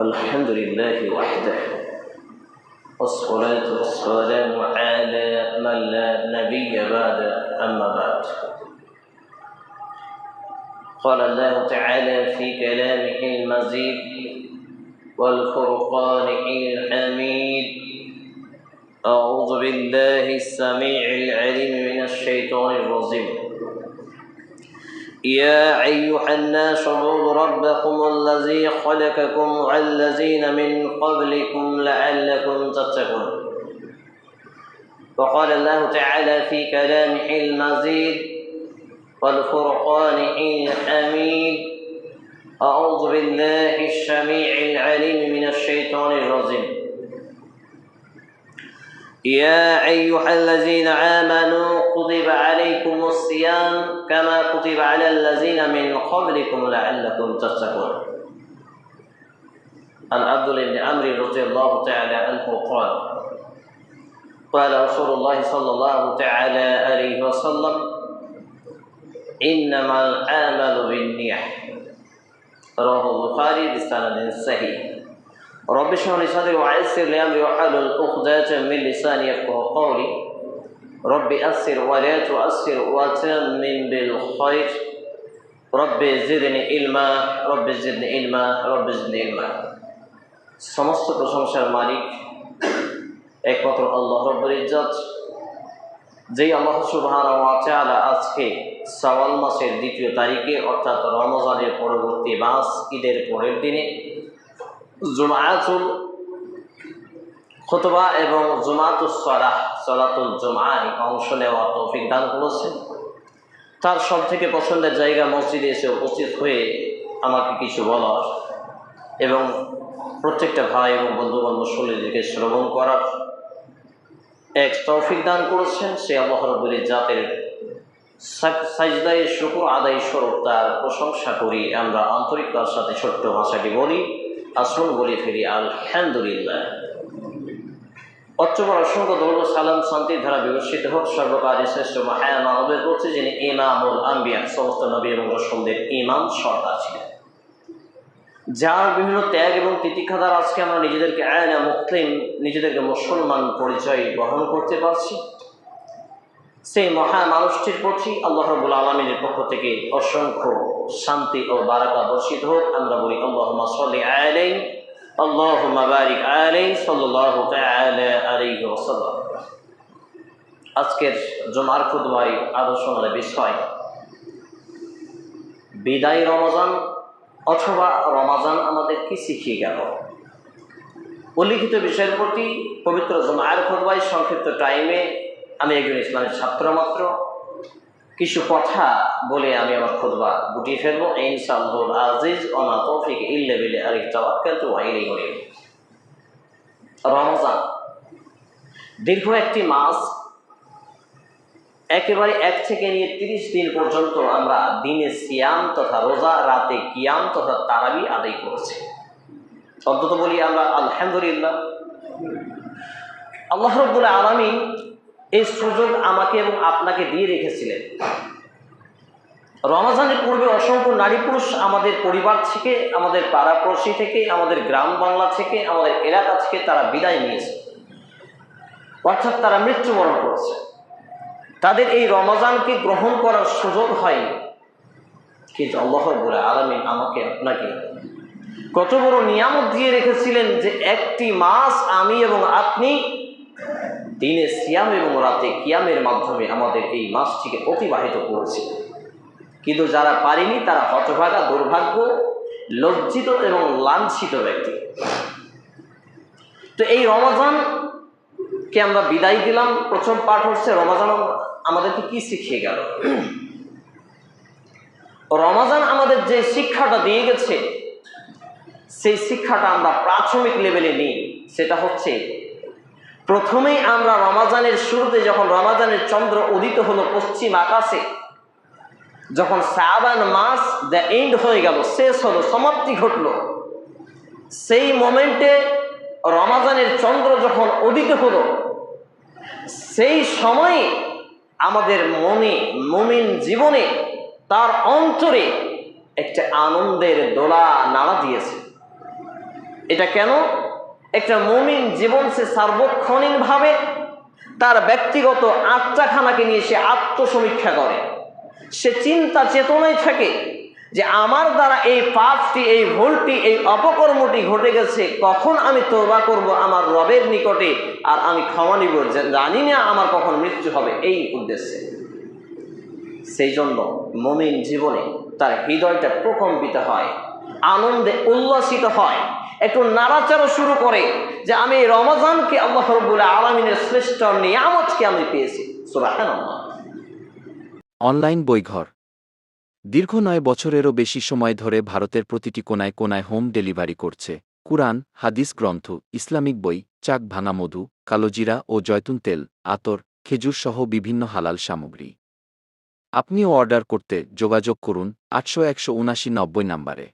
الحمد لله وحده. والصلاة والسلام على من لا نبي بعد أما بعد. قال الله تعالى في كلامه المزيد والفرقان الحميد أعوذ بالله السميع العليم من الشيطان الرجيم. يا أيها الناس اعبدوا ربكم الذي خلقكم والذين من قبلكم لعلكم تتقون. وقال الله تعالى في كلامه المزيد والفرقان الحميد أعوذ بالله السميع العليم من الشيطان الرجيم. يا أيها الذين آمنوا كتب عليكم الصيام كما كتب على الذين من قبلكم لعلكم تتقون. عن عبد بن عمرو رضي الله تعالى عنه قال قال رسول الله صلى الله تعالى عليه وسلم إنما العمل بالنية. رواه البخاري بسند صحيح. رب اشرح لي صدري ويسر لي امري واحلل عقدة من لساني يفقه قولي رب أسر ولا تؤسر وتمم بالخير رب زدني علما رب زدني علما رب زدني علما সমস্ত প্রশংসার মালিক একমাত্র আল্লাহ রব্বুল ইজ্জত যেই আল্লাহ সুবহানাহু ওয়া তাআলা আজকে শাওয়াল মাসের দ্বিতীয় তারিখে অর্থাৎ রমজানের পরবর্তী মাস ঈদের পরের দিনে জুমাতুল খুতবা এবং জুমাতুল সলাহ, সলাতুল জুমায় অংশ নেওয়া তৌফিক দান করেছেন। তার সব থেকে পছন্দের জায়গা মসজিদে এসে উপস্থিত হয়ে আমাকে কিছু বলার এবং প্রত্যেকটা ভাই এবং বন্ধুবান্ধব শরীরকে শ্রবণ করার এক তৌফিক দান করেছেন। সে রব্বুল জাতের সাজদায় শুকুর আদায় স্বরূপ তার প্রশংসা করি। আমরা আন্তরিকতার সাথে ছোট্ট ভাষাটি বলি। আসুন বলে ফিরি আলহামদুলিল্লাহ। অচ্চবর অসংখ্য দৌড় সালাম শান্তির ধারা বিবর্ষিত হোক সর্বকারী শ্রেষ্ঠ মায়া মানবের করছে যিনি ইমামুল আম্বিয়া, সমস্ত নবী এবং রসুলদের ইমাম সর্দার ছিলেন। যার বিভিন্ন ত্যাগ এবং তিতিক্ষাদার আজকে আমরা নিজেদেরকে আয়না মুসলিম, নিজেদেরকে মুসলমান পরিচয় বহন করতে পারছি। সেই মহা মানুষটির প্রতি আল্লাহ রবুল আলমিনের পক্ষ থেকে অসংখ্য শান্তি ও বারাকা বর্ষিত হোক। আমরা বলি আল্লাহ আজকের জমার খুদবাই আলোচনার বিষয়, বিদায় রমজান অথবা রমাজান আমাদের কি শিখিয়ে গেল? উল্লিখিত বিষয়ের প্রতি পবিত্র জমার খুদবাই সংক্ষিপ্ত টাইমে আমি একজন ইসলামের ছাত্র মাত্র। কিছু কথা বলে আমি আমার খুদবা গুটিয়ে ফেলব। ইনশাআল্লাহ আজিজ অনা তৌফিক ইল্লে বিলে আরিফ তাওয়াক্কাল তু করি রমজান দীর্ঘ একটি মাস, একেবারে এক থেকে নিয়ে তিরিশ দিন পর্যন্ত আমরা দিনে সিয়াম তথা রোজা, রাতে কিয়াম তথা তারাবি আদায় করেছি। অন্তত বলি আমরা আলহামদুলিল্লাহ। আল্লাহ রব্বুল আলমী এই সুযোগ আমাকে এবং আপনাকে দিয়ে রেখেছিলেন। রমাজানের পূর্বে অসংখ্য নারী পুরুষ আমাদের পরিবার থেকে, আমাদের পাড়াপড়শি থেকে, আমাদের গ্রাম বাংলা থেকে, আমাদের এলাকা থেকে তারা বিদায় নিয়েছে। অর্থাৎ তারা মৃত্যুবরণ করেছে। তাদের এই রমাজানকে গ্রহণ করার সুযোগ হয়নি। কিন্তু আল্লাহ বলে আলমিন আমাকে আপনাকে কত বড় নিয়ামত দিয়ে রেখেছিলেন যে একটি মাস আমি এবং আপনি দিনে সিয়াম এবং রাতে কিয়ামের মাধ্যমে আমাদের এই মাসটিকে অতিবাহিত করেছি। কিন্তু যারা পারেনি, তারা হতভাগা, দুর্ভাগ্য, লজ্জিত এবং লাঞ্ছিত ব্যক্তি। তো এই রমাজানকে আমরা বিদায় দিলাম। প্রথম পাঠ হচ্ছে, রমাজান আমাদেরকে কি শিখিয়ে গেল? রমাজান আমাদের যে শিক্ষাটা দিয়ে গেছে, সেই শিক্ষাটা আমরা প্রাথমিক লেভেলে নিই। সেটা হচ্ছে প্রথমেই আমরা রমাজানের শুরুতে যখন রমাজানের চন্দ্র উদিত হলো পশ্চিম আকাশে, যখন সাবান মাস দ্য এন্ড হয়ে গেল, শেষ হলো, সমাপ্তি ঘটল, সেই মোমেন্টে রমাজানের চন্দ্র যখন উদিত হলো, সেই সময়ে আমাদের মনে, মমিন জীবনে তার অন্তরে একটা আনন্দের দোলা নাড়া দিয়েছে। এটা কেন? একটা মুমিন জীবন সে সার্বক্ষণিকভাবে তার ব্যক্তিগত আত্মাখানাকে নিয়ে সে আত্মসমীক্ষা করে। সে চিন্তা চেতনায় থাকে যে আমার দ্বারা এই পাপটি, এই ভুলটি, এই অপকর্মটি ঘটে গেছে, কখন আমি তৌবা করব আমার রবের নিকটে আর আমি ক্ষমা নিব? জানি না আমার কখন মৃত্যু হবে এই উদ্দেশ্যে। সেই জন্য মমিন জীবনে তার হৃদয়টা প্রকম্পিত হয়, আনন্দে উল্লাসিত হয় একটু নাড়াচাড়া শুরু করে যে আমি রমজানকে আল্লাহ রব্বুল আলমিনের শ্রেষ্ঠ নিয়ামতকে আমি পেয়েছি। অনলাইন বইঘর। দীর্ঘ নয় বছরেরও বেশি সময় ধরে ভারতের প্রতিটি কোনায় কোনায় হোম ডেলিভারি করছে। কুরআন, হাদিস গ্রন্থ, ইসলামিক বই, চাক ভাঙা মধু কালোজিরা ও জয়তুন তেল, আতর, খেজুর সহ বিভিন্ন হালাল সামগ্রী। আপনিও অর্ডার করতে যোগাযোগ করুন আটশো একশো উনাশি নব্বই নাম্বারে।